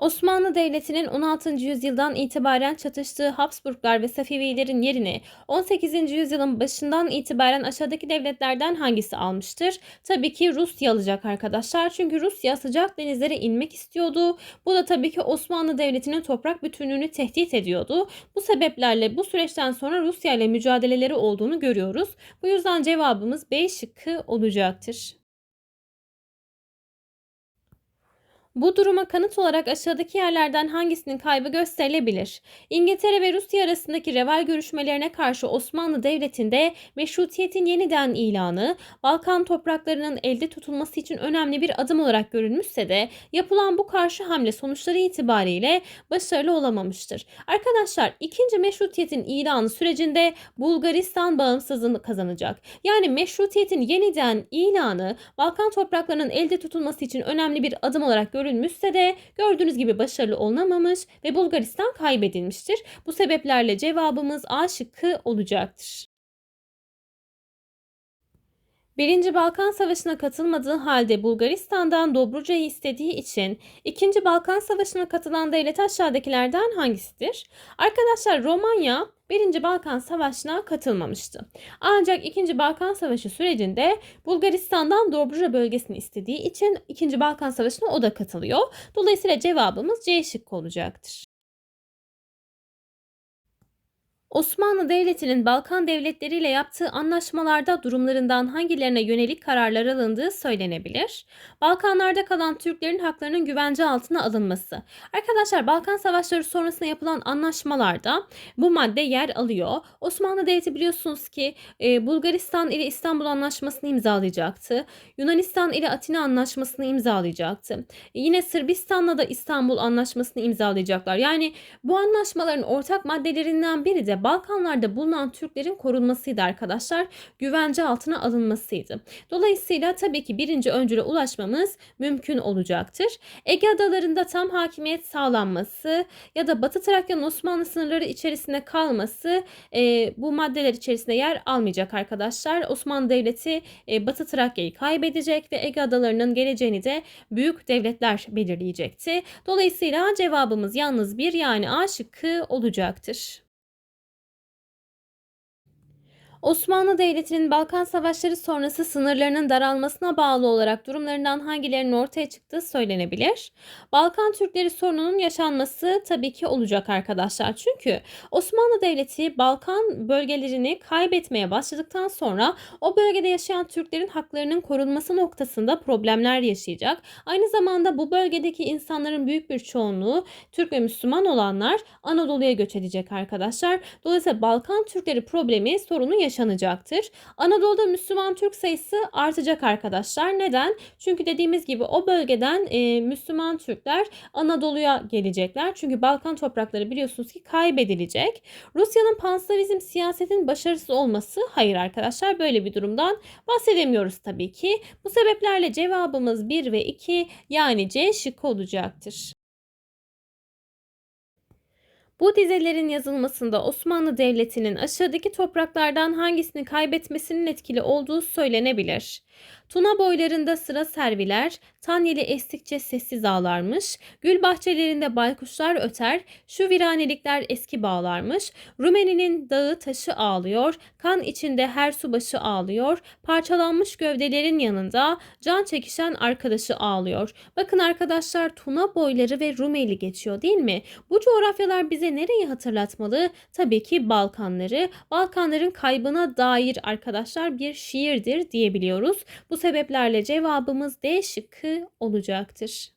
Osmanlı Devleti'nin 16. yüzyıldan itibaren çatıştığı Habsburglar ve Safevilerin yerini 18. yüzyılın başından itibaren aşağıdaki devletlerden hangisi almıştır? Tabii ki Rusya alacak arkadaşlar. Çünkü Rusya sıcak denizlere inmek istiyordu. Bu da tabii ki Osmanlı Devleti'nin toprak bütünlüğünü tehdit ediyordu. Bu sebeplerle bu süreçten sonra Rusya ile mücadeleleri olduğunu görüyoruz. Bu yüzden cevabımız B şıkkı olacaktır. Bu duruma kanıt olarak aşağıdaki yerlerden hangisinin kaybı gösterilebilir? İngiltere ve Rusya arasındaki reval görüşmelerine karşı Osmanlı Devleti'nde meşrutiyetin yeniden ilanı, Balkan topraklarının elde tutulması için önemli bir adım olarak görülmüşse de yapılan bu karşı hamle sonuçları itibariyle başarılı olamamıştır. Arkadaşlar ikinci meşrutiyetin ilanı sürecinde Bulgaristan bağımsızlığını kazanacak. Yani meşrutiyetin yeniden ilanı Balkan topraklarının elde tutulması için önemli bir adım olarak görülmüşse de gördüğünüz gibi başarılı olunamamış ve Bulgaristan kaybedilmiştir. Bu sebeplerle cevabımız A şıkkı olacaktır. Birinci Balkan Savaşı'na katılmadığı halde Bulgaristan'dan Dobruca'yı istediği için İkinci Balkan Savaşı'na katılan devlet aşağıdakilerden hangisidir? Arkadaşlar Romanya 1. Balkan Savaşı'na katılmamıştı. Ancak 2. Balkan Savaşı sürecinde Bulgaristan'dan Dobruca bölgesini istediği için 2. Balkan Savaşı'na o da katılıyor. Dolayısıyla cevabımız C şıkkı olacaktır. Osmanlı Devleti'nin Balkan devletleriyle yaptığı anlaşmalarda durumlarından hangilerine yönelik kararlar alındığı söylenebilir. Balkanlarda kalan Türklerin haklarının güvence altına alınması. Arkadaşlar Balkan Savaşları sonrasında yapılan anlaşmalarda bu madde yer alıyor. Osmanlı Devleti biliyorsunuz ki e, Bulgaristan ile İstanbul Anlaşması'nı imzalayacaktı. Yunanistan ile Atina Anlaşması'nı imzalayacaktı. E, yine Sırbistan'la da İstanbul Anlaşması'nı imzalayacaklar. Yani bu anlaşmaların ortak maddelerinden biri de Balkanlarda bulunan Türklerin korunmasıydı arkadaşlar. Güvence altına alınmasıydı. Dolayısıyla tabii ki birinci öncüle ulaşmamız mümkün olacaktır. Ege adalarında tam hakimiyet sağlanması ya da Batı Trakya'nın Osmanlı sınırları içerisinde kalması e, bu maddeler içerisinde yer almayacak arkadaşlar. Osmanlı Devleti e, Batı Trakya'yı kaybedecek ve Ege adalarının geleceğini de büyük devletler belirleyecekti. Dolayısıyla cevabımız yalnız bir yani A şıkkı olacaktır. Osmanlı Devleti'nin Balkan Savaşları sonrası sınırlarının daralmasına bağlı olarak durumlarından hangilerinin ortaya çıktığı söylenebilir. Balkan Türkleri sorununun yaşanması tabii ki olacak arkadaşlar. Çünkü Osmanlı Devleti Balkan bölgelerini kaybetmeye başladıktan sonra o bölgede yaşayan Türklerin haklarının korunması noktasında problemler yaşayacak. Aynı zamanda bu bölgedeki insanların büyük bir çoğunluğu Türk ve Müslüman olanlar Anadolu'ya göç edecek arkadaşlar. Dolayısıyla Balkan Türkleri problemi sorunu yaşayacak yaşanacaktır. Anadolu'da Müslüman Türk sayısı artacak arkadaşlar. Neden? Çünkü dediğimiz gibi o bölgeden e, Müslüman Türkler Anadolu'ya gelecekler. Çünkü Balkan toprakları biliyorsunuz ki kaybedilecek. Rusya'nın panslavizm siyasetin başarısız olması hayır arkadaşlar böyle bir durumdan bahsedemiyoruz tabii ki. Bu sebeplerle cevabımız 1 ve 2 yani C şıkkı olacaktır. Bu dizelerin yazılmasında Osmanlı Devleti'nin aşağıdaki topraklardan hangisini kaybetmesinin etkili olduğu söylenebilir. Tuna boylarında sıra serviler, Tanyeli estikçe sessiz ağlarmış, gül bahçelerinde baykuşlar öter, şu viranelikler eski bağlarmış, Rumeli'nin dağı taşı ağlıyor, kan içinde her subaşı ağlıyor, parçalanmış gövdelerin yanında can çekişen arkadaşı ağlıyor. Bakın arkadaşlar Tuna boyları ve Rumeli geçiyor değil mi? Bu coğrafyalar bize nereyi hatırlatmalı? Tabii ki Balkanları. Balkanların kaybına dair arkadaşlar bir şiirdir diyebiliyoruz. Bu sebeplerle cevabımız D şıkkı olacaktır.